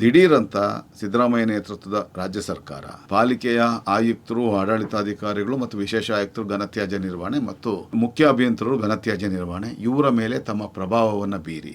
ದಿಢೀರ್ ಅಂತ ಸಿದ್ದರಾಮಯ್ಯ ನೇತೃತ್ವದ ರಾಜ್ಯ ಸರ್ಕಾರ, ಪಾಲಿಕೆಯ ಆಯುಕ್ತರು, ಆಡಳಿತಾಧಿಕಾರಿಗಳು ಮತ್ತು ವಿಶೇಷ ಆಯುಕ್ತರು ಘನತ್ಯಾಜ್ಯ ನಿರ್ವಹಣೆ ಮತ್ತು ಮುಖ್ಯ ಅಭಿಯಂತರರು ಘನತ್ಯಾಜ್ಯ ನಿರ್ವಹಣೆ ಇವರ ಮೇಲೆ ತಮ್ಮ ಪ್ರಭಾವವನ್ನು ಬೀರಿ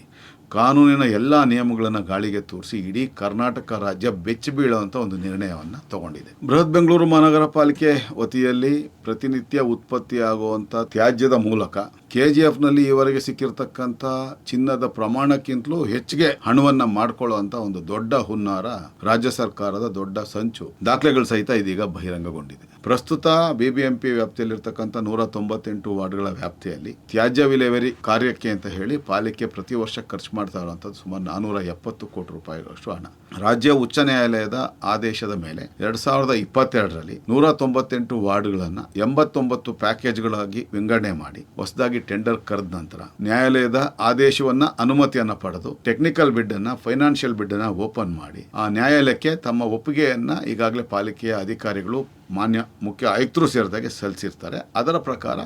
ಕಾನೂನಿನ ಎಲ್ಲ ನಿಯಮಗಳನ್ನು ಗಾಳಿಗೆ ತೂರಿಸಿ ಇಡೀ ಕರ್ನಾಟಕ ರಾಜ್ಯ ಬೆಚ್ಚಿ ಬೀಳುವಂಥ ಒಂದು ನಿರ್ಣಯವನ್ನು ತಗೊಂಡಿದೆ. ಬೃಹತ್ ಬೆಂಗಳೂರು ಮಹಾನಗರ ಪಾಲಿಕೆ ವತಿಯಲ್ಲಿ ಪ್ರತಿನಿತ್ಯ ಉತ್ಪತ್ತಿಯಾಗುವಂಥ ತ್ಯಾಜ್ಯದ ಮೂಲಕ ಕೆ ಜಿ ಎಫ್ನಲ್ಲಿ ಈವರೆಗೆ ಸಿಕ್ಕಿರ್ತಕ್ಕಂಥ ಚಿನ್ನದ ಪ್ರಮಾಣಕ್ಕಿಂತಲೂ ಹೆಚ್ಚಿಗೆ ಹಣವನ್ನು ಮಾಡಿಕೊಳ್ಳುವಂತ ಒಂದು ದೊಡ್ಡ ಹುನ್ನಾರ ರಾಜ್ಯ ಸರ್ಕಾರದ ದೊಡ್ಡ ಸಂಚು. ದಾಖಲೆಗಳು ಸಹಿತ ಇದೀಗ ಬಹಿರಂಗಗೊಂಡಿದೆ. ಪ್ರಸ್ತುತ ಬಿಬಿಎಂಪಿ ವ್ಯಾಪ್ತಿಯಲ್ಲಿರ್ತಕ್ಕಂಥ ನೂರ ತೊಂಬತ್ತೆಂಟು ವಾರ್ಡ್ಗಳ ವ್ಯಾಪ್ತಿಯಲ್ಲಿ ತ್ಯಾಜ್ಯ ವಿಲೇವರಿ ಕಾರ್ಯಕ್ಕೆ ಅಂತ ಹೇಳಿ ಪಾಲಿಕೆ ಪ್ರತಿ ವರ್ಷ ಖರ್ಚು ಮಾಡ್ತಾ ಇರುವಂಥದ್ದು ಸುಮಾರು ನಾನೂರ ಎಪ್ಪತ್ತು ಕೋಟಿ ರೂಪಾಯಿಗಳಷ್ಟು ಹಣ. ರಾಜ್ಯ ಉಚ್ಚ ನ್ಯಾಯಾಲಯದ ಆದೇಶದ ಮೇಲೆ ಎರಡ್ ಸಾವಿರದ ಇಪ್ಪತ್ತೆರಡರಲ್ಲಿ ನೂರ ತೊಂಬತ್ತೆಂಟು ವಾರ್ಡ್ಗಳನ್ನು ಎಂಬತ್ತೊಂಬತ್ತು ಪ್ಯಾಕೇಜ್ಗಳಾಗಿ ವಿಂಗಡಣೆ ಮಾಡಿ ಹೊಸದಾಗಿ ಟೆಂಡರ್ ಕರೆದ ನಂತರ ನ್ಯಾಯಾಲಯದ ಆದೇಶವನ್ನ ಅನುಮತಿಯನ್ನ ಪಡೆದು ಟೆಕ್ನಿಕಲ್ ಬಿಡ್ ಅನ್ನ ಫೈನಾನ್ಷಿಯಲ್ ಬಿಡ್ ಅನ್ನ ಓಪನ್ ಮಾಡಿ ಆ ನ್ಯಾಯಾಲಯಕ್ಕೆ ತಮ್ಮ ಒಪ್ಪಿಗೆಯನ್ನ ಈಗಾಗಲೇ ಪಾಲಿಕೆಯ ಅಧಿಕಾರಿಗಳು, ಮಾನ್ಯ ಮುಖ್ಯ ಆಯುಕ್ತರು ಸೇರಿದಾಗೆ ಸಲ್ಲಿಸಿರ್ತಾರೆ. ಅದರ ಪ್ರಕಾರ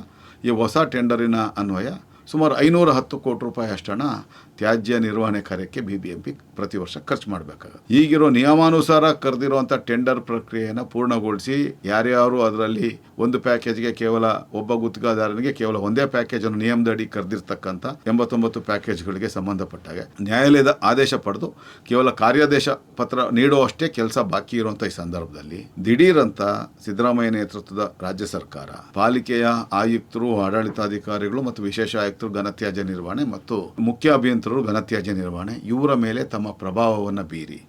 ಈ ಹೊಸ ಟೆಂಡರಿನ ಅನ್ವಯ ಸುಮಾರು ಐನೂರ ಹತ್ತು ಕೋಟಿ ರೂಪಾಯಿ ಅಷ್ಟು ಹಣ ತ್ಯಾಜ್ಯ ನಿರ್ವಹಣೆ ಕಾರ್ಯಕ್ಕೆ ಬಿ ಬಿ ಎಂ ಪಿ ಪ್ರತಿ ವರ್ಷ ಖರ್ಚು ಮಾಡಬೇಕಾಗುತ್ತೆ. ಈಗಿರೋ ನಿಯಮಾನುಸಾರ ಕರೆದಿರುವಂಥ ಟೆಂಡರ್ ಪ್ರಕ್ರಿಯೆಯನ್ನು ಪೂರ್ಣಗೊಳಿಸಿ ಯಾರ್ಯಾರು ಅದರಲ್ಲಿ ಒಂದು ಪ್ಯಾಕೇಜ್ಗೆ ಕೇವಲ ಒಬ್ಬ ಗುತ್ತಿಗೆದಾರನಿಗೆ ಕೇವಲ ಒಂದೇ ಪ್ಯಾಕೇಜನ್ನು ನಿಯಮದಡಿ ಕರೆದಿರ್ತಕ್ಕಂಥ ಎಂಬತ್ತೊಂಬತ್ತು ಪ್ಯಾಕೇಜ್ಗಳಿಗೆ ಸಂಬಂಧಪಟ್ಟಾಗೆ ನ್ಯಾಯಾಲಯದ ಆದೇಶ ಪಡೆದು ಕೇವಲ ಕಾರ್ಯಾದೇಶ ಪತ್ರ ನೀಡುವಷ್ಟೇ ಕೆಲಸ ಬಾಕಿ ಇರುವಂಥ ಈ ಸಂದರ್ಭದಲ್ಲಿ ದಿಢೀರಂತ ಸಿದ್ದರಾಮಯ್ಯ ನೇತೃತ್ವದ ರಾಜ್ಯ ಸರ್ಕಾರ ಪಾಲಿಕೆಯ ಆಯುಕ್ತರು, ಆಡಳಿತಾಧಿಕಾರಿಗಳು ಮತ್ತು ವಿಶೇಷ ಆಯುಕ್ತರು ಘನತ್ಯಾಜ್ಯ ನಿರ್ವಹಣೆ ಮತ್ತು ಮುಖ್ಯ ಅಭಿಯಂತರರು ಘನತ್ಯಾಜ್ಯ ನಿರ್ವಹಣೆ. ಇವರ ಮೇಲೆ ತಮ್ಮ ಪ್ರಭಾವವನ್ನು ಬೀರಿ,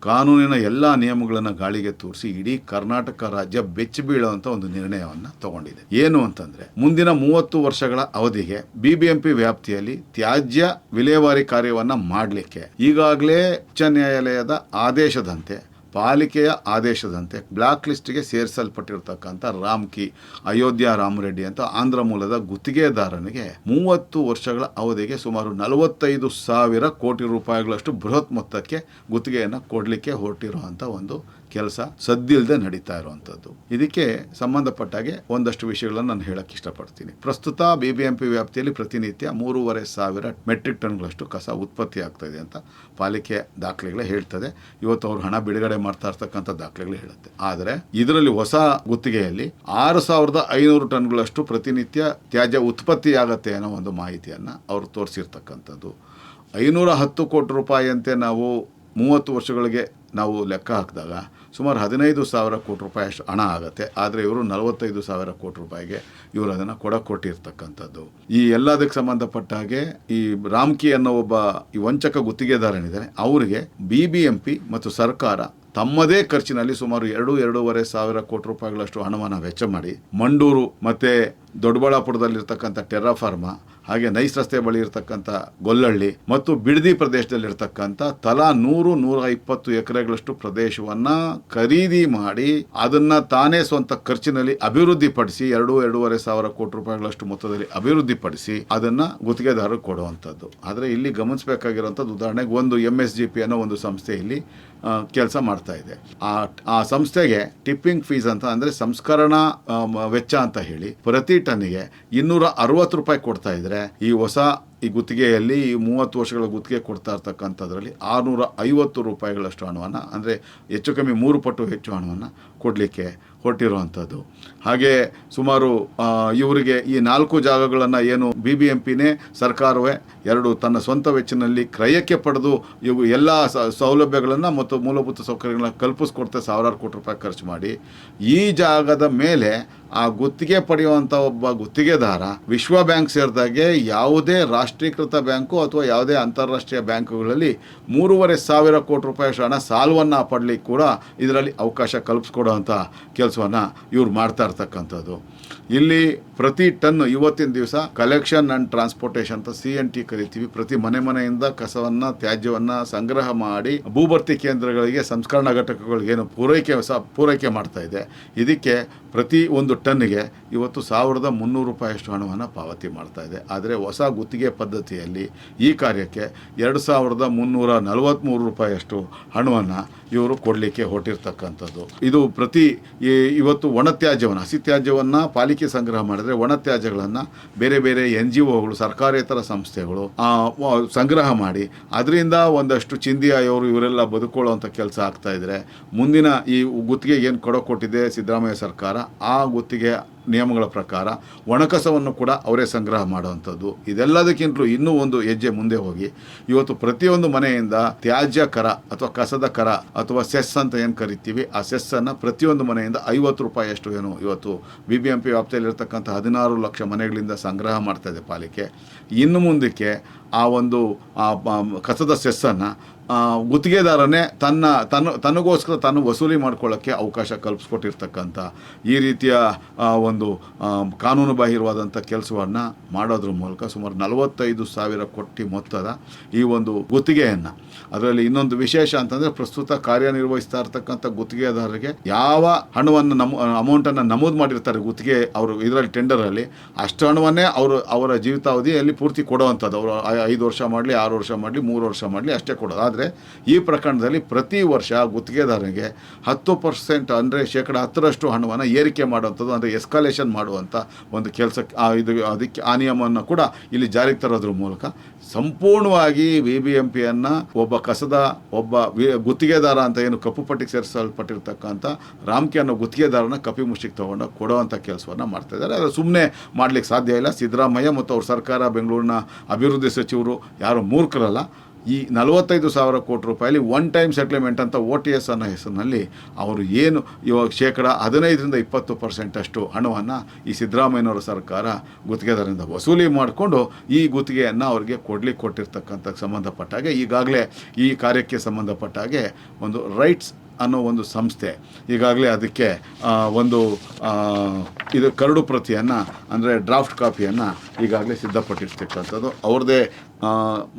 ಕಾನೂನಿನ ಎಲ್ಲ ನಿಯಮಗಳನ್ನು ಗಾಳಿಗೆ ತೋರಿಸಿ ಇಡೀ ಕರ್ನಾಟಕ ರಾಜ್ಯ ಬೆಚ್ಚಿ ಬೀಳುವಂಥ ಒಂದು ನಿರ್ಣಯವನ್ನು ತಗೊಂಡಿದೆ. ಏನು ಅಂತಂದ್ರೆ, ಮುಂದಿನ ಮೂವತ್ತು ವರ್ಷಗಳ ಅವಧಿಗೆ ಬಿಬಿಎಂಪಿ ವ್ಯಾಪ್ತಿಯಲ್ಲಿ ತ್ಯಾಜ್ಯ ವಿಲೇವಾರಿ ಕಾರ್ಯವನ್ನು ಮಾಡಲಿಕ್ಕೆ ಈಗಾಗಲೇ ಉಚ್ಚ ನ್ಯಾಯಾಲಯದ ಆದೇಶದಂತೆ ಪಾಲಿಕೆಯ ಆದೇಶದಂತೆ ಬ್ಲಾಕ್ ಲಿಸ್ಟ್ಗೆ ಸೇರಿಸಲ್ಪಟ್ಟಿರ್ತಕ್ಕಂಥ ರಾಮ್ಕಿ, ಅಯೋಧ್ಯ ರಾಮರೆಡ್ಡಿ ಅಂತ ಆಂಧ್ರ ಮೂಲದ ಗುತ್ತಿಗೆದಾರನಿಗೆ ಮೂವತ್ತು ವರ್ಷಗಳ ಅವಧಿಗೆ ಸುಮಾರು ನಲವತ್ತೈದು ಸಾವಿರ ಕೋಟಿ ರೂಪಾಯಿಗಳಷ್ಟು ಬೃಹತ್ ಮೊತ್ತಕ್ಕೆ ಗುತ್ತಿಗೆಯನ್ನು ಕೊಡಲಿಕ್ಕೆ ಹೊರಟಿರುವಂಥ ಒಂದು ಕೆಲಸ ಸದ್ದಿಲ್ಲದೆ ನಡೀತಾ ಇರುವಂಥದ್ದು. ಇದಕ್ಕೆ ಸಂಬಂಧಪಟ್ಟಾಗೆ ಒಂದಷ್ಟು ವಿಷಯಗಳನ್ನು ನಾನು ಹೇಳಕ್ಕೆ ಇಷ್ಟಪಡ್ತೀನಿ. ಪ್ರಸ್ತುತ ಬಿಬಿಎಂಪಿ ವ್ಯಾಪ್ತಿಯಲ್ಲಿ ಪ್ರತಿನಿತ್ಯ ಮೂರುವರೆ ಸಾವಿರ ಮೆಟ್ರಿಕ್ ಟನ್ಗಳಷ್ಟು ಕಸ ಉತ್ಪತ್ತಿ ಆಗ್ತಾ ಇದೆ ಅಂತ ಪಾಲಿಕೆ ದಾಖಲೆಗಳೇ ಹೇಳ್ತದೆ. ಇವತ್ತು ಅವರು ಹಣ ಬಿಡುಗಡೆ ಮಾಡ್ತಾ ಇರ್ತಕ್ಕಂಥ ದಾಖಲೆಗಳು ಹೇಳುತ್ತೆ. ಆದರೆ ಇದರಲ್ಲಿ ಹೊಸ ಗುತ್ತಿಗೆಯಲ್ಲಿ ಆರು ಸಾವಿರದ ಐನೂರು ಟನ್ಗಳಷ್ಟು ಪ್ರತಿನಿತ್ಯ ತ್ಯಾಜ್ಯ ಉತ್ಪತ್ತಿ ಆಗತ್ತೆ ಅನ್ನೋ ಒಂದು ಮಾಹಿತಿಯನ್ನು ಅವರು ತೋರಿಸಿರ್ತಕ್ಕಂಥದ್ದು. ಐನೂರ ಹತ್ತು ಕೋಟಿ ರೂಪಾಯಿಯಂತೆ ನಾವು ಮೂವತ್ತು ವರ್ಷಗಳಿಗೆ ನಾವು ಲೆಕ್ಕ ಹಾಕಿದಾಗ ಸುಮಾರು ಹದಿನೈದು ಸಾವಿರ ಕೋಟಿ ರೂಪಾಯಿ ಅಷ್ಟು ಹಣ ಆಗುತ್ತೆ. ಆದರೆ ಇವರು ನಲವತ್ತೈದು ಸಾವಿರ ಕೋಟಿ ರೂಪಾಯಿಗೆ ಇವರು ಅದನ್ನು ಕೊಡ ಕೊಟ್ಟಿರ್ತಕ್ಕಂಥದ್ದು. ಈ ಎಲ್ಲದಕ್ಕೆ ಸಂಬಂಧಪಟ್ಟ ಹಾಗೆ ಈ ರಾಮ್ಕಿ ಅನ್ನೋ ಒಬ್ಬ ಈ ವಂಚಕ ಗುತ್ತಿಗೆದಾರನಿದ್ದಾರೆ ಅವರಿಗೆ ಬಿ ಬಿ ಎಂ ಪಿ ಮತ್ತು ಸರ್ಕಾರ ತಮ್ಮದೇ ಖರ್ಚಿನಲ್ಲಿ ಸುಮಾರು ಎರಡು, ಎರಡೂವರೆ ಸಾವಿರ ಕೋಟಿ ರೂಪಾಯಿಗಳಷ್ಟು ಹಣವನ್ನು ವೆಚ್ಚ ಮಾಡಿ ಮಂಡೂರು ಮತ್ತು ದೊಡ್ಡಬಳ್ಳಾಪುರದಲ್ಲಿರ್ತಕ್ಕಂಥ ಟೆರ್ರಾಫಾರ್ಮಾ ಹಾಗೆ ನೈಸ್ ರಸ್ತೆ ಬಳಿ ಇರತಕ್ಕಂಥ ಗೊಲ್ಲಹಳ್ಳಿ ಮತ್ತು ಬಿಡದಿ ಪ್ರದೇಶದಲ್ಲಿರ್ತಕ್ಕಂಥ ತಲಾ ನೂರು, ನೂರ ಇಪ್ಪತ್ತು ಎಕರೆಗಳಷ್ಟು ಪ್ರದೇಶವನ್ನ ಖರೀದಿ ಮಾಡಿ ಅದನ್ನ ತಾನೇ ಸ್ವಂತ ಖರ್ಚಿನಲ್ಲಿ ಅಭಿವೃದ್ಧಿಪಡಿಸಿ ಎರಡು, ಎರಡೂವರೆ ಸಾವಿರ ಕೋಟಿ ರೂಪಾಯಿಗಳಷ್ಟು ಮೊತ್ತದಲ್ಲಿ ಅಭಿವೃದ್ಧಿಪಡಿಸಿ ಅದನ್ನ ಗುತ್ತಿಗೆದಾರರು ಕೊಡುವಂಥದ್ದು. ಆದರೆ ಇಲ್ಲಿ ಗಮನಿಸಬೇಕಾಗಿರುವಂಥದ್ದು ಉದಾಹರಣೆಗೆ ಒಂದು ಎಂ ಎಸ್ ಜಿ ಪಿ ಅನ್ನೋ ಒಂದು ಸಂಸ್ಥೆ ಇಲ್ಲಿ ಕೆಲಸ ಮಾಡ್ತಾ ಇದೆ. ಆ ಆ ಸಂಸ್ಥೆಗೆ ಟಿಪ್ಪಿಂಗ್ ಫೀಸ್ ಅಂತ ಅಂದರೆ ಸಂಸ್ಕರಣಾ ವೆಚ್ಚ ಅಂತ ಹೇಳಿ ಪ್ರತಿ ಟನ್ನಿಗೆ ಇನ್ನೂರ ಅರವತ್ತು ರೂಪಾಯಿ ಕೊಡ್ತಾ ಇದ್ರೆ ಈ ಹೊಸ ಈ ಗುತ್ತಿಗೆಯಲ್ಲಿ ಈ ಮೂವತ್ತು ವರ್ಷಗಳ ಗುತ್ತಿಗೆ ಕೊಡ್ತಾ ಇರ್ತಕ್ಕಂಥದ್ರಲ್ಲಿ ಆರುನೂರ ಐವತ್ತು ರೂಪಾಯಿಗಳಷ್ಟು ಹಣವನ್ನು ಅಂದರೆ ಹೆಚ್ಚು ಕಮ್ಮಿ ಮೂರು ಪಟ್ಟು ಹೆಚ್ಚು ಹಣವನ್ನು ಕೊಡಲಿಕ್ಕೆ ಹೊರಟಿರುವಂಥದ್ದು. ಹಾಗೆ ಸುಮಾರು ಇವರಿಗೆ ಈ ನಾಲ್ಕು ಜಾಗಗಳನ್ನು ಏನು ಬಿ ಬಿ ಎಂ ಪಿನೇ ಸರ್ಕಾರವೇ ಎರಡು ತನ್ನ ಸ್ವಂತ ವೆಚ್ಚಿನಲ್ಲಿ ಕ್ರಯಕ್ಕೆ ಪಡೆದು ಇವು ಎಲ್ಲ ಸೌಲಭ್ಯಗಳನ್ನು ಮತ್ತು ಮೂಲಭೂತ ಸೌಕರ್ಯಗಳನ್ನ ಕಲ್ಪಿಸ್ಕೊಡ್ತಾ ಸಾವಿರಾರು ಕೋಟಿ ರೂಪಾಯಿ ಖರ್ಚು ಮಾಡಿ, ಈ ಜಾಗದ ಮೇಲೆ ಆ ಗುತ್ತಿಗೆ ಪಡೆಯುವಂಥ ಒಬ್ಬ ಗುತ್ತಿಗೆದಾರ ವಿಶ್ವ ಬ್ಯಾಂಕ್ ಸೇರಿದಾಗೆ ಯಾವುದೇ ರಾಷ್ಟ್ರೀಕೃತ ಬ್ಯಾಂಕು ಅಥವಾ ಯಾವುದೇ ಅಂತಾರಾಷ್ಟ್ರೀಯ ಬ್ಯಾಂಕುಗಳಲ್ಲಿ ಮೂರುವರೆ ಸಾವಿರ ಕೋಟಿ ರೂಪಾಯಿ ಹಣ ಸಾಲವನ್ನು ಪಡಲಿಕ್ಕೆ ಕೂಡ ಇದರಲ್ಲಿ ಅವಕಾಶ ಕಲ್ಪಿಸ್ಕೊಡುವಂಥ ಕೆಲಸವನ್ನು ಇವ್ರು ಮಾಡ್ತಾ ಇರ್ತಕ್ಕಂಥದ್ದು. ಇಲ್ಲಿ ಪ್ರತಿ ಟನ್ ಇವತ್ತಿನ ದಿವಸ ಕಲೆಕ್ಷನ್ ಆ್ಯಂಡ್ ಟ್ರಾನ್ಸ್ಪೋರ್ಟೇಷನ್ ಅಂತ ಸಿ ಎನ್ ಟಿ ಕರಿತೀವಿ. ಪ್ರತಿ ಮನೆ ಮನೆಯಿಂದ ಕಸವನ್ನು, ತ್ಯಾಜ್ಯವನ್ನು ಸಂಗ್ರಹ ಮಾಡಿ ಭೂಭರ್ತಿ ಕೇಂದ್ರಗಳಿಗೆ, ಸಂಸ್ಕರಣಾ ಘಟಕಗಳಿಗೆ ಏನು ಪೂರೈಕೆ ಪೂರೈಕೆ ಮಾಡ್ತಾ ಇದೆ. ಇದಕ್ಕೆ ಪ್ರತಿ ಒಂದು ಟನ್ನಿಗೆ ಇವತ್ತು ಸಾವಿರದ ಮುನ್ನೂರು ರೂಪಾಯಿಯಷ್ಟು ಹಣವನ್ನು ಪಾವತಿ ಮಾಡ್ತಾ ಇದೆ. ಆದರೆ ಹೊಸ ಗುತ್ತಿಗೆ ಪದ್ಧತಿಯಲ್ಲಿ ಈ ಕಾರ್ಯಕ್ಕೆ ಎರಡು ಸಾವಿರದ ಮುನ್ನೂರ ನಲವತ್ತ್ಮೂರು ರೂಪಾಯಿಯಷ್ಟು ಹಣವನ್ನು ಇವರು ಕೊಡಲಿಕ್ಕೆ ಹೊರಟಿರ್ತಕ್ಕಂಥದ್ದು. ಇದು ಪ್ರತಿ ಇವತ್ತು ಒಣತ್ಯಾಜ್ಯವನ್ನು ಹಸಿ ತ್ಯಾಜ್ಯವನ್ನು ಪಾಲಿಕೆ ಸಂಗ್ರಹ ಮಾಡಿದರೆ ಒಣತ್ಯಾಜ್ಯಗಳನ್ನು ಬೇರೆ ಬೇರೆ ಎನ್ ಜಿ ಒಗಳು ಸರ್ಕಾರೇತರ ಸಂಸ್ಥೆಗಳು ಸಂಗ್ರಹ ಮಾಡಿ ಅದರಿಂದ ಒಂದಷ್ಟು ಚಿಂದಿಯಾಯವರು ಇವರೆಲ್ಲ ಬದುಕೊಳ್ಳುವಂಥ ಕೆಲಸ ಆಗ್ತಾ ಇದ್ರೆ ಮುಂದಿನ ಈ ಗುತ್ತಿಗೆಗೆ ಏನು ಕೊಡೋ ಕೊಟ್ಟಿದೆ ಸಿದ್ದರಾಮಯ್ಯ ಸರ್ಕಾರ ಆ ಗುತ್ತಿಗೆ ನಿಯಮಗಳ ಪ್ರಕಾರ ಒಣಕಸವನ್ನು ಕೂಡ ಅವರೇ ಸಂಗ್ರಹ ಮಾಡುವಂಥದ್ದು. ಇದೆಲ್ಲದಕ್ಕಿಂತಲೂ ಇನ್ನೂ ಒಂದು ಹೆಜ್ಜೆ ಮುಂದೆ ಹೋಗಿ ಇವತ್ತು ಪ್ರತಿಯೊಂದು ಮನೆಯಿಂದ ತ್ಯಾಜ್ಯ ಕರ ಅಥವಾ ಕಸದ ಕರ ಅಥವಾ ಸೆಸ್ ಅಂತ ಏನು ಕರಿತೀವಿ ಆ ಸೆಸ್ಸನ್ನು ಪ್ರತಿಯೊಂದು ಮನೆಯಿಂದ ಐವತ್ತು ರೂಪಾಯಿಯಷ್ಟು ಏನು ಇವತ್ತು ಬಿ ಬಿ ಎಂ ಪಿ ವ್ಯಾಪ್ತಿಯಲ್ಲಿರ್ತಕ್ಕಂಥ ಹದಿನಾರು ಲಕ್ಷ ಮನೆಗಳಿಂದ ಸಂಗ್ರಹ ಮಾಡ್ತಾ ಇದೆ ಪಾಲಿಕೆ. ಇನ್ನು ಮುಂದಕ್ಕೆ ಆ ಒಂದು ಕಸದ ಸೆಸ್ಸನ್ನು ಗುತ್ತಿಗೆದಾರನೇ ತನ್ನ ತನ್ನ ತನಗೋಸ್ಕರ ತಾನು ವಸೂಲಿ ಮಾಡ್ಕೊಳ್ಳೋಕ್ಕೆ ಅವಕಾಶ ಕಲ್ಪಿಸ್ಕೊಟ್ಟಿರ್ತಕ್ಕಂಥ ಈ ರೀತಿಯ ಆ, ಒಂದು ಕಾನೂನು ಬಾಹಿರವಾದಂಥ ಕೆಲಸವನ್ನು ಮಾಡೋದ್ರ ಮೂಲಕ ಸುಮಾರು ನಲವತ್ತೈದು ಸಾವಿರ ಕೋಟಿ ಮೊತ್ತದ ಈ ಒಂದು ಗುತ್ತಿಗೆಯನ್ನು. ಅದರಲ್ಲಿ ಇನ್ನೊಂದು ವಿಶೇಷ ಅಂತಂದರೆ ಪ್ರಸ್ತುತ ಕಾರ್ಯನಿರ್ವಹಿಸ್ತಾ ಇರ್ತಕ್ಕಂಥ ಗುತ್ತಿಗೆದಾರರಿಗೆ ಯಾವ ಹಣವನ್ನು ನಮ್ಮ ಅಮೌಂಟನ್ನು ನಮೂದು ಮಾಡಿರ್ತಾರೆ ಗುತ್ತಿಗೆ ಅವರು ಇದರಲ್ಲಿ ಟೆಂಡರಲ್ಲಿ ಅಷ್ಟು ಹಣವನ್ನೇ ಅವರು ಅವರ ಜೀವಿತಾವಧಿಯಲ್ಲಿ ಪೂರ್ತಿ ಕೊಡುವಂಥದ್ದು. ಅವರು ಐದು ವರ್ಷ ಮಾಡಲಿ, ಆರು ವರ್ಷ ಮಾಡಲಿ, ಮೂರು ವರ್ಷ ಮಾಡಲಿ ಅಷ್ಟೇ ಕೊಡೋದು. ಆದರೆ ಈ ಪ್ರಕರಣದಲ್ಲಿ ಪ್ರತಿ ವರ್ಷ ಗುತ್ತಿಗೆದಾರರಿಗೆ ಹತ್ತು ಪರ್ಸೆಂಟ್ ಅಂದರೆ ಶೇಕಡ ಹತ್ತರಷ್ಟು ಹಣವನ್ನು ಏರಿಕೆ ಮಾಡುವಂಥದ್ದು ಅಂದರೆ ಎಸ್ಕಲೇಷನ್ ಮಾಡುವಂಥ ಒಂದು ಕೆಲಸ ಇದು ಅದಕ್ಕೆ ಆ ನಿಯಮವನ್ನು ಕೂಡ ಇಲ್ಲಿ ಜಾರಿಗೆ ತರೋದ್ರ ಮೂಲಕ ಸಂಪೂರ್ಣವಾಗಿ ಬಿ ಬಿ ಎಂ ಪಿಯನ್ನು ಒಬ್ಬ ಕಸದ, ಒಬ್ಬ ಗುತ್ತಿಗೆದಾರ ಅಂತ ಏನು ಕಪ್ಪು ಪಟ್ಟಿಗೆ ಸೇರಿಸಲ್ಪಟ್ಟಿರ್ತಕ್ಕಂಥ ರಾಮ್ಕೆ ಅನ್ನೋ ಗುತ್ತಿಗೆದಾರನ ಕಪಿ ಮುಷ್ಟಿಗೆ ತೊಗೊಂಡು ಕೊಡುವಂಥ ಕೆಲಸವನ್ನು ಮಾಡ್ತಾ ಇದ್ದಾರೆ. ಅದು ಸುಮ್ಮನೆ ಮಾಡ್ಲಿಕ್ಕೆ ಸಾಧ್ಯ ಇಲ್ಲ. ಸಿದ್ದರಾಮಯ್ಯ ಮತ್ತು ಅವ್ರ ಸರ್ಕಾರ, ಬೆಂಗಳೂರಿನ ಅಭಿವೃದ್ಧಿ ಸಚಿವರು ಯಾರು ಮೂರ್ಖರಲ್ಲ. ಈ ನಲವತ್ತೈದು ಸಾವಿರ ಕೋಟಿ ರೂಪಾಯಲ್ಲಿ ಒನ್ ಟೈಮ್ ಸೆಟ್ಲ್ಮೆಂಟ್ ಅಂತ ಓ ಟಿ ಎಸ್ ಅನ್ನೋ ಹೆಸರಿನಲ್ಲಿ ಅವರು ಏನು ಇವಾಗ ಶೇಕಡ ಹದಿನೈದರಿಂದ ಇಪ್ಪತ್ತು ಪರ್ಸೆಂಟಷ್ಟು ಹಣವನ್ನು ಈ ಸಿದ್ದರಾಮಯ್ಯನವರ ಸರ್ಕಾರ ಗುತ್ತಿಗೆದಾರರಿಂದ ವಸೂಲಿ ಮಾಡಿಕೊಂಡು ಈ ಗುತ್ತಿಗೆಯನ್ನು ಅವರಿಗೆ ಕೊಡ್ಲಿಕ್ಕೆ ಕೊಟ್ಟಿರ್ತಕ್ಕಂಥ ಸಂಬಂಧಪಟ್ಟ ಹಾಗೆ ಈಗಾಗಲೇ ಈ ಕಾರ್ಯಕ್ಕೆ ಸಂಬಂಧಪಟ್ಟ ಹಾಗೆ ಒಂದು ರೈಟ್ಸ್ ಅನ್ನೋ ಒಂದು ಸಂಸ್ಥೆ ಈಗಾಗಲೇ ಅದಕ್ಕೆ ಒಂದು ಇದು ಕರಡು ಪ್ರತಿಯನ್ನು, ಅಂದರೆ ಡ್ರಾಫ್ಟ್ ಕಾಪಿಯನ್ನು ಈಗಾಗಲೇ ಸಿದ್ಧಪಟ್ಟಿರ್ತಕ್ಕಂಥದ್ದು ಅವ್ರದ್ದೇ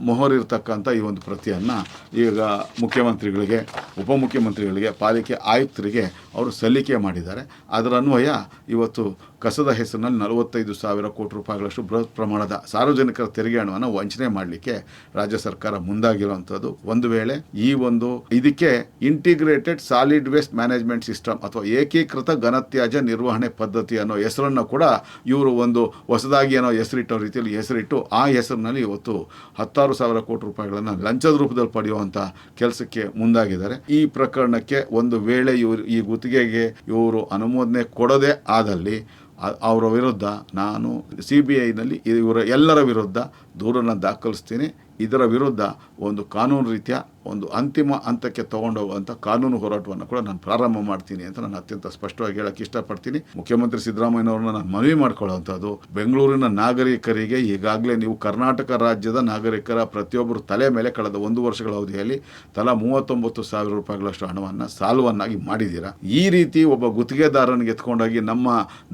ಮೊಹರಿರ್ತಕ್ಕಂಥ ಈ ಒಂದು ಪ್ರತಿಯನ್ನು ಈಗ ಮುಖ್ಯಮಂತ್ರಿಗಳಿಗೆ, ಉಪಮುಖ್ಯಮಂತ್ರಿಗಳಿಗೆ, ಪಾಲಿಕೆ ಆಯುಕ್ತರಿಗೆ ಅವರು ಸಲ್ಲಿಕೆ ಮಾಡಿದ್ದಾರೆ. ಅದರ ಅನ್ವಯ ಇವತ್ತು ಕಸದ ಹೆಸರಿನಲ್ಲಿ ನಲವತ್ತೈದು ಸಾವಿರ ಕೋಟಿ ರೂಪಾಯಿಗಳಷ್ಟು ಬೃಹತ್ ಪ್ರಮಾಣದ ಸಾರ್ವಜನಿಕರ ತೆರಿಗೆ ಹಣವನ್ನು ವಂಚನೆ ಮಾಡಲಿಕ್ಕೆ ರಾಜ್ಯ ಸರ್ಕಾರ ಮುಂದಾಗಿರುವಂಥದ್ದು. ಒಂದು ವೇಳೆ ಈ ಒಂದು, ಇದಕ್ಕೆ integrated solid waste management system ಅಥವಾ ಏಕೀಕೃತ ಘನತ್ಯಾಜ್ಯ ನಿರ್ವಹಣೆ ಪದ್ಧತಿ ಅನ್ನೋ ಹೆಸರನ್ನು ಕೂಡ ಇವರು ಒಂದು ಹೊಸದಾಗಿ ಏನೋ ಹೆಸರಿಟ್ಟೋ ರೀತಿಯಲ್ಲಿ ಹೆಸರಿಟ್ಟು ಆ ಹೆಸರಿನಲ್ಲಿ ಇವತ್ತು ಹತ್ತಾರು ಸಾವಿರ ಕೋಟಿ ರೂಪಾಯಿಗಳನ್ನು ಲಂಚದ ರೂಪದಲ್ಲಿ ಪಡೆಯುವಂಥ ಕೆಲಸಕ್ಕೆ ಮುಂದಾಗಿದ್ದಾರೆ. ಈ ಪ್ರಕರಣಕ್ಕೆ ಒಂದು ವೇಳೆ ಇವರು ಈ ಗುತ್ತಿಗೆಗೆ ಇವರು ಅನುಮೋದನೆ ಕೊಡದೇ ಆದಲ್ಲಿ ಅವರ ವಿರುದ್ಧ ನಾನು ಸಿ ಬಿ ಐನಲ್ಲಿ ಇವರ ಎಲ್ಲರ ವಿರುದ್ಧ ದೂರನ್ನು ದಾಖಲಿಸ್ತೀನಿ. ಇದರ ವಿರುದ್ಧ ಒಂದು ಕಾನೂನು ರೀತಿಯ, ಒಂದು ಅಂತಿಮ ಹಂತಕ್ಕೆ ತಗೊಂಡೋಗುವಂಥ ಕಾನೂನು ಹೋರಾಟವನ್ನು ಕೂಡ ನಾನು ಪ್ರಾರಂಭ ಮಾಡ್ತೀನಿ ಅಂತ ನಾನು ಅತ್ಯಂತ ಸ್ಪಷ್ಟವಾಗಿ ಹೇಳಕ್ಕೆ ಇಷ್ಟಪಡ್ತೀನಿ. ಮುಖ್ಯಮಂತ್ರಿ ಸಿದ್ದರಾಮಯ್ಯನವ್ರನ್ನ ನಾನು ಮನವಿ ಮಾಡ್ಕೊಳ್ಳೋವಂಥದ್ದು ಬೆಂಗಳೂರಿನ ನಾಗರಿಕರಿಗೆ ಈಗಾಗಲೇ ನೀವು ಕರ್ನಾಟಕ ರಾಜ್ಯದ ನಾಗರಿಕರ ಪ್ರತಿಯೊಬ್ಬರು ತಲೆ ಮೇಲೆ ಕಳೆದ ಒಂದು ವರ್ಷಗಳ ಅವಧಿಯಲ್ಲಿ ತಲಾ ಮೂವತ್ತೊಂಬತ್ತು ಸಾವಿರ ರೂಪಾಯಿಗಳಷ್ಟು ಹಣವನ್ನು ಸಾಲವನ್ನಾಗಿ ಮಾಡಿದ್ದೀರಾ? ಈ ರೀತಿ ಒಬ್ಬ ಗುತ್ತಿಗೆದಾರನಿಗೆ ಎತ್ಕೊಂಡೋಗಿ ನಮ್ಮ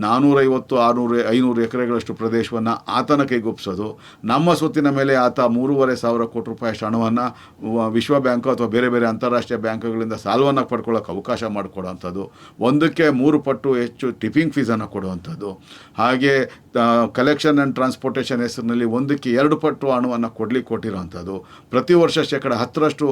ನಾನೂರೈವತ್ತು, ಆರುನೂರು, ಐನೂರು ಎಕರೆಗಳಷ್ಟು ಪ್ರದೇಶವನ್ನು ಆತನ ಕೈಗೊಪ್ಸೋದು, ನಮ್ಮ ಸ್ವತ್ತಿನ ಮೇಲೆ ಆತ ಮೂರುವರೆ ಸಾವಿರ ಕೋಟಿ ರೂಪಾಯಿ ಹಣವನ್ನು ವಿಶ್ವ ಬ್ಯಾಂಕು ಅಥವಾ ಬೇರೆ ಬೇರೆ ಅಂತಾರಾಷ್ಟ್ರೀಯ ಬ್ಯಾಂಕುಗಳಿಂದ ಸಾಲವನ್ನು ಪಡ್ಕೊಳ್ಳೋಕೆ ಅವಕಾಶ ಮಾಡಿಕೊಡೋವಂಥದ್ದು. ಒಂದಕ್ಕೆ ಮೂರು ಪಟ್ಟು ಹೆಚ್ಚು ಟಿಪ್ಪಿಂಗ್ ಫೀಸನ್ನು ಕೊಡುವಂಥದ್ದು. ಹಾಗೆ ಕಲೆಕ್ಷನ್ ಆ್ಯಂಡ್ ಟ್ರಾನ್ಸ್ಪೋರ್ಟೇಷನ್ ಹೆಸರಿನಲ್ಲಿ ಒಂದಕ್ಕೆ ಎರಡು ಪಟ್ಟು ಹಣವನ್ನು ಕೊಡಲಿಕ್ಕೆ ಕೊಟ್ಟಿರುವಂಥದ್ದು. ಪ್ರತಿ ವರ್ಷ ಶೇಕಡ ಹತ್ತರಷ್ಟು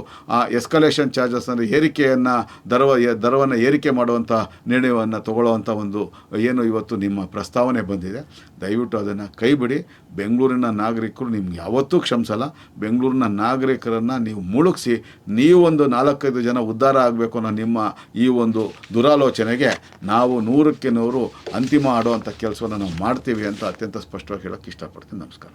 ಎಸ್ಕಲೇಷನ್ ಚಾರ್ಜಸ್ ಅಂದರೆ ಏರಿಕೆಯನ್ನು, ದರವ ದರವನ್ನು ಏರಿಕೆ ಮಾಡುವಂಥ ನಿರ್ಣಯವನ್ನು ತಗೊಳ್ಳುವಂಥ ಒಂದು, ಏನು ಇವತ್ತು ನಿಮ್ಮ ಪ್ರಸ್ತಾವನೆ ಬಂದಿದೆ. ದಯವಿಟ್ಟು ಅದನ್ನು ಕೈಬಿಡಿ. ಬೆಂಗಳೂರಿನ ನಾಗರಿಕರು ನಿಮ್ಗೆ ಯಾವತ್ತೂ ಕ್ಷಮಿಸಲ್ಲ. ಬೆಂಗಳೂರಿನ ನಾಗರಿಕರನ್ನು ನೀವು ಮುಳುಗಿಸಿ, ನೀವೊಂದು ನಾಲ್ಕೈದು ಜನ ಉದ್ಧಾರ ಆಗಬೇಕು ಅನ್ನೋ ನಿಮ್ಮ ಈ ಒಂದು ದುರಾಲೋಚನೆಗೆ ನಾವು ನೂರಕ್ಕೆ ನೂರು ಅಂತಿಮ ಆಡುವಂಥ ಕೆಲಸವನ್ನು ನಾವು ಮಾಡ್ತೀವಿ ಅಂತ ಅತ್ಯಂತ ಸ್ಪಷ್ಟವಾಗಿ ಹೇಳೋಕ್ಕೆ ಇಷ್ಟಪಡ್ತೀನಿ. ನಮಸ್ಕಾರ.